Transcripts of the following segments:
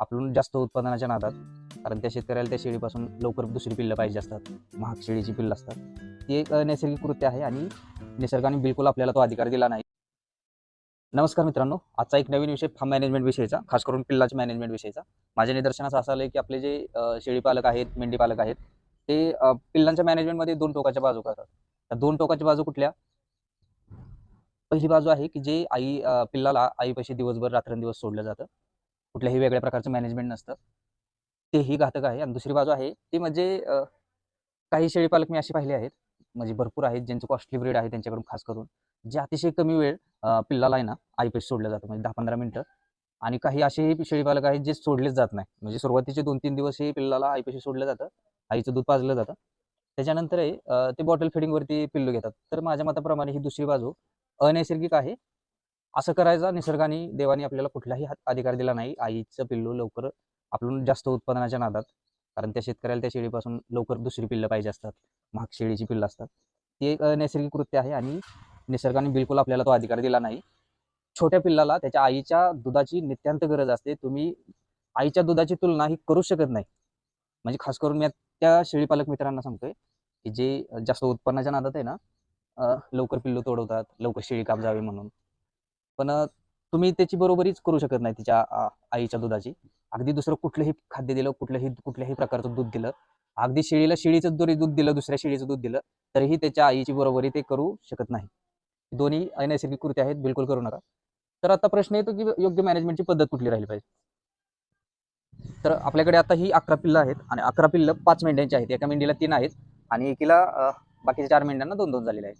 आपण जास्त उत्पादनाच्या नादात कारण त्या शेतकऱ्याला त्या शेळीपासून लवकर दुसरी पिल्लं पाहिजे असतात महाग शेळीची पिल्लं असतात. ती एक नैसर्गिक कृत्य आहे आणि निसर्गाने बिलकुल आपल्याला तो अधिकार दिला नाही. नमस्कार मित्रांनो आजचा एक नवीन विषय फार्म मॅनेजमेंट विषयीचा खास करून पिल्लाच्या मॅनेजमेंट विषयीचा. माझ्या निदर्शनास असं आलं की आपले जे शेळीपालक आहेत मेंढीपालक आहेत ते पिल्लांच्या मॅनेजमेंटमध्ये दोन टोकाच्या बाजू करतात. त्या दोन टोकाच्या बाजू कुठल्या? पहिली बाजू आहे की जे आई पिल्लाला आईपाशी दिवसभर रात्रंदिवस सोडलं जातं. कुठल्याही वेगळ्या प्रकारचं मॅनेजमेंट नसतं. तेही घातक आहे. आणि दुसरी बाजू आहे ती म्हणजे काही काही शेळीपालक मी असे पाहिले आहेत म्हणजे भरपूर आहेत ज्यांचं कॉस्टली ब्रीड आहे त्यांच्याकडून खास करून. जे अतिशय कमी वेळ पिल्लाला आहे ना आईपेश सोडलं जातं म्हणजे दहा पंधरा मिनटं. आणि काही असेही शेळी पालक आहेत जे सोडलेच जात नाही. म्हणजे सुरुवातीचे दोन तीन दिवस हे पिल्लाला आईपेशी सोडलं जातं आईचं दूध पाजलं जातं. त्याच्यानंतर ते बॉटल फिडिंगवरती पिल्लू घेतात. तर माझ्या मताप्रमाणे ही दुसरी बाजू अनैसर्गिक आहे. असं करायचा निसर्गाने देवाने आपल्याला कुठलाही हात- अधिकार दिला नाही. आईचं पिल्लू लवकर आपण जास्त उत्पादनाच्या नादात. कारण त्या शेतकऱ्याला त्या शेळीपासून लवकर दुसरी पिल्लं पाहिजे असतात. महाग शेळीची पिल्लं असतात. ती एक नैसर्गिक कृत्य आहे आणि निसर्गाने बिलकुल आपल्याला तो अधिकार दिला नाही. छोट्या पिल्लाला त्याच्या आईच्या दुधाची नित्यांत गरज असते. तुम्ही आईच्या दुधाची तुलना ही करू शकत नाही. म्हणजे खास करून मी त्या शेळीपालक मित्रांना सांगतोय की जे जास्त उत्पन्नाच्या नादात आहे ना लवकर पिल्लू तोडवतात लवकर शेळी काप जावे म्हणून. पण तुम्ही त्याची बरोबरीच करू शकत नाही तिच्या आईच्या दुधाची. अगदी दुसरं कुठलंही खाद्य दिलं कुठलंही कुठल्याही प्रकारचं दूध दिलं. अगदी शेळीला शेळीचं जरी दूध दिलं दुसऱ्या शेळीचं दूध दिलं तरीही त्याच्या आईची बरोबरी ते करू शकत नाही. दोन्ही अनैसर्गिक कृती आहेत बिलकुल करू नका. तर आता प्रश्न येतो की योग्य मॅनेजमेंटची पद्धत कुठली राहिली पाहिजे? तर आपल्याकडे आता ही अकरा पिल्लं आहेत आणि अकरा पिल्लं पाच मेंढ्यांची आहेत. एका मेंढीला तीन आहेत आणि एकीला बाकीच्या चार मेंढ्यांना दोन दोन झालेले आहेत.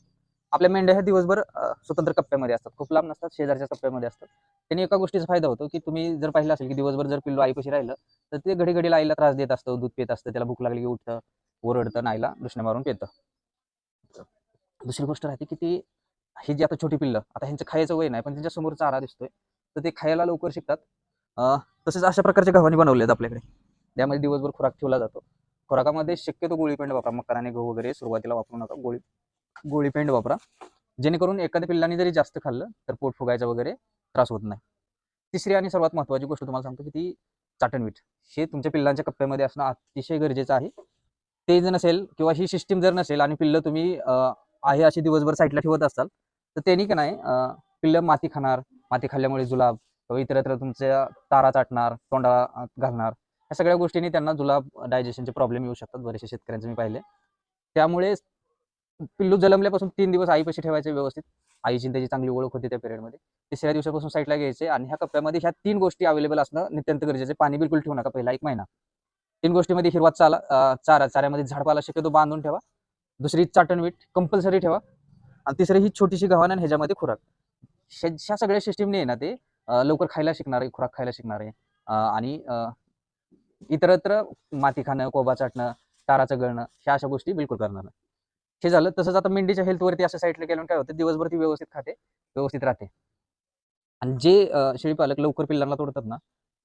आपल्या मेंढ्या ह्या दिवसभर स्वतंत्र कप्प्यामध्ये असतात. खूप लांब नसतात शेजारच्या कप्प्यामध्ये असतात. त्यांनी एका गोष्टीचा फायदा होतो की तुम्ही जर पाहिलं असेल की दिवसभर जर पिल्लू आईपाशी राहिलं तर ते घडी घडीला आईला त्रास देत असतं दूध पित असतं त्याला भूक लागली की उठतं ओरडतं नाईला दुसऱ्या मारून पितं. दुसरी गोष्ट राहते की ती ही जी आता छोटी पिल्लं आता ह्यांचं खायचं वय नाही पण त्यांच्यासमोर चारा दिसतोय तर ते खायला लवकर शिकतात. तसेच अशा प्रकारच्या गव्हाणी बनवले आहेत आपल्याकडे त्यामध्ये दिवसभर खुराक ठेवला जातो. खुराकामध्ये शक्यतो गोळीपेंड वापरा मकराने गहू वगैरे सुरुवातीला वापरू नका गोळी गोळीपेंड वापरा. जेणेकरून एखाद्या पिल्लाने जरी जास्त खाल्लं तर पोट फुगायचा वगैरे त्रास होत नाही. तिसरी आणि सर्वात महत्त्वाची गोष्ट तुम्हाला सांगतो की ती चाटणवीट हे तुमच्या पिल्लांच्या कप्प्यामध्ये असणं अतिशय गरजेचं आहे. ते जर नसेल किंवा ही सिस्टीम जर नसेल आणि पिल्लं तुम्ही आहे अशी दिवसभर साईडला ठेवत असाल तर त्यांनी का नाही पिल्लं माती खाणार माती खाल्ल्यामुळे जुलाब किंवा इतरत्र तुमच्या तारा चाटणार तोंडा घालणार या सगळ्या गोष्टींनी त्यांना जुलाब डायजेशनचे प्रॉब्लेम येऊ शकतात बरेचसे शेतकऱ्यांचे मी पाहिले. त्यामुळे पिल्लू जन्मल्यापासून तीन दिवस आईपाशी ठेवायचे व्यवस्थित. आईची आणि त्याची चांगली ओळख होती त्या पिरियडमध्ये तिसऱ्या दिवसापासून साईडला घ्यायचे आणि ह्या कप्प्यामध्ये ह्या तीन गोष्टी अवेलेबल असणं नित्यंत गरजेचे पाणी बिलकुल ठेवू नका पहिला एक महिना. तीन गोष्टीमध्ये हिरवा चाला चारा चाऱ्यामध्ये झाडपाला शक्यतो बांधून ठेवा. दुसरी चाटणवीट कंपल्सरी ठेवा. आणि तिसरी ही छोटीशी गव्हाण आणि ह्याच्यामध्ये खुराक. ह्या सगळ्या सिस्टीमने आहे ना ते लवकर खायला शिकणार आहे खुराक खायला शिकणार आहे. आणि अं, इतरत्र माती खाणं कोबा चाटणं ताराचं गळणं ह्या अशा गोष्टी बिलकुल करणार नाही. हे झालं. तसंच आता मेंढीच्या हेल्थवरती असं साईडला गेल्यावर काय होतं? दिवसभर ती व्यवस्थित खाते व्यवस्थित राहते. आणि जे शेळीपालक लवकर पिल्लांना तोडतात ना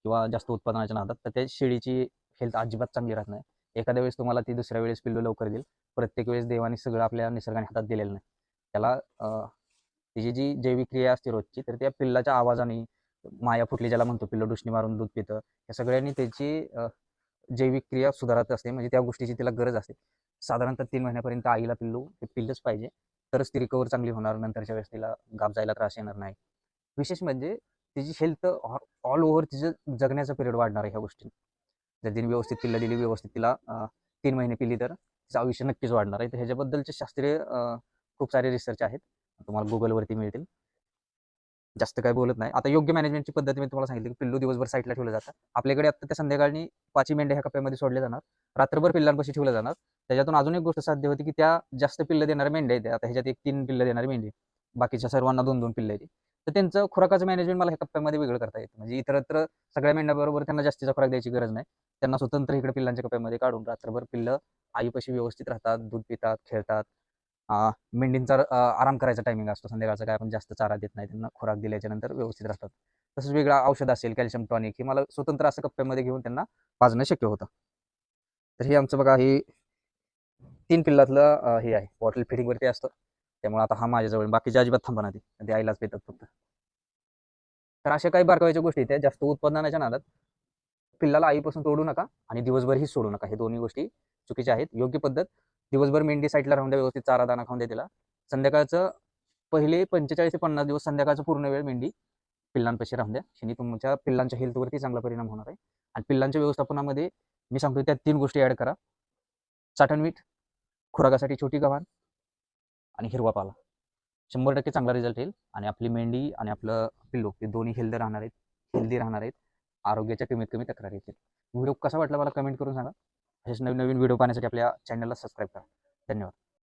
किंवा जास्त उत्पादनाच्या नादात तर त्या शेळीची हेल्थ अजिबात चांगली राहत नाही. एखाद्या वेळेस तुम्हाला ती दुसऱ्या वेळेस पिल्लू लवकर देईल. प्रत्येक वेळेस देवाने सगळं आपल्या निसर्गाने हातात दिलेलं नाही. त्याला अं, तिची जी जैविक क्रिया असते रोजची तर त्या पिल्लाच्या आवाजाने माया फुटली ज्याला म्हणतो पिल्लं डुसणी मारून दूध पितं या सगळ्यांनी त्याची जैविक क्रिया सुधारत असते. म्हणजे त्या गोष्टीची तिला गरज असते. साधारणतः तीन महिन्यापर्यंत आईला पिल्लू हे पिल्लंच पाहिजे. तरच ती रिकवर चांगली होणार नंतरच्या वेळेस तिला गाप जायला त्रास येणार नाही. विशेष म्हणजे तिची हेल्थ ऑल ओव्हर तिचं जगण्याचा पिरियड वाढणार आहे ह्या गोष्टी जर तिने व्यवस्थित पिल्ला दिली व्यवस्थित तिला तीन महिने पिली तर तिचं आयुष्य नक्कीच वाढणार आहे. तर ह्याच्याबद्दलचे शास्त्रीय खूप सारे रिसर्च आहेत. तुम्हाला गुगलवरती मिळतील. जास्त काय बोलत नाही. आता योग्य मॅनेजमेंटची पद्धती मी तुम्हाला सांगितली की पिल्लू दिवसभर साईडला ठेवलं जातं. आपल्याकडे आता त्या संध्याकाळी पाची मेंढ्या ह्या कप्प्यामध्ये सोडले जाणार. रात्रभर पिल्लांपाशी ठेवलं जाणार. त्याच्यातून अजून एक गोष्ट साध्य होती की त्या जास्त पिल्लं देणाऱ्या मेंढ्या आहेत. आता ह्याच्यात एक तीन पिल्लं देणारी मेंढी बाकीच्या सर्वांना दोन दोन पिल्लं आहेत. तर त्यांचं खुराकाचं मॅनेजमेंट मला ह्या कप्प्यामध्ये वेगळं करता येतं. म्हणजे इतरत्र सगळ्या मेंढ्याबरोबर त्यांना जास्तीचा खुराक द्यायची गरज नाही. त्यांना स्वतंत्र इकडे पिल्लांच्या कप्प्यामध्ये काढून रात्रभर पिल्लं आईपाशी व्यवस्थित राहतात दूध पितात खेळतात. मेंढींचा आराम करायचा टायमिंग असतो. संध्याकाळचा काय आपण जास्त चारा देत नाही त्यांना खुराक दिल्याच्या नंतर व्यवस्थित राहतात. तसंच वेगळा औषध असेल कॅल्शियम टॉनिक हे मला स्वतंत्र असं कप्प्यामध्ये घेऊन त्यांना पाजणं शक्य होतं. तर हे आमचं बघा हे तीन पिल्लातलं हे आहे. बॉटल फिटिंगवरती असतं. त्यामुळे आता हा माझ्याजवळ बाकीच्या अजिबात थांबणार ते. ते आईलाच भेटत फक्त. तर अशा काही बारकावायच्या गोष्टी त्या जास्त उत्पादनाच्या नादात. पिल्लाला आईपासून तोडू नका आणि दिवसभरही सोडू नका. हे दोन्ही गोष्टी चुकीच्या आहेत. योग्य पद्धत. दिवसभर मेंढी साईडला राहून द्या व्यवस्थित चारा दाना खाऊन द्या तिला. संध्याकाळचं पहिले पंचेचाळीस ते पन्नास दिवस संध्याकाळचं पूर्ण वेळ मेंढी पिल्लांपाशी राहून द्या. आणि तुमच्या पिल्लांच्या हेल्थवरती चांगला परिणाम होणार आहे. आणि पिल्लांच्या व्यवस्थापनामध्ये मी सांगतो त्या तीन गोष्टी ॲड करा. चाटण मीठ खुराकासाठी छोटी गव्हाण आणि हिरवा पाला. शंभर टक्के चांगला रिझल्ट येईल. आणि आपली मेंढी आणि आपलं पिल्लू हे दोन्ही हेल्दी राहणार आहेत. हेल्दी राहणार आहेत. आरोग्याच्या कमीत कमी तक्रार येतील. व्हिडिओ कसा वाटला मला कमेंट करून सांगा. असेच नवीन नवीन व्हिडिओ पाहण्यासाठी आपल्या चॅनलला सबस्क्राईब करा. धन्यवाद.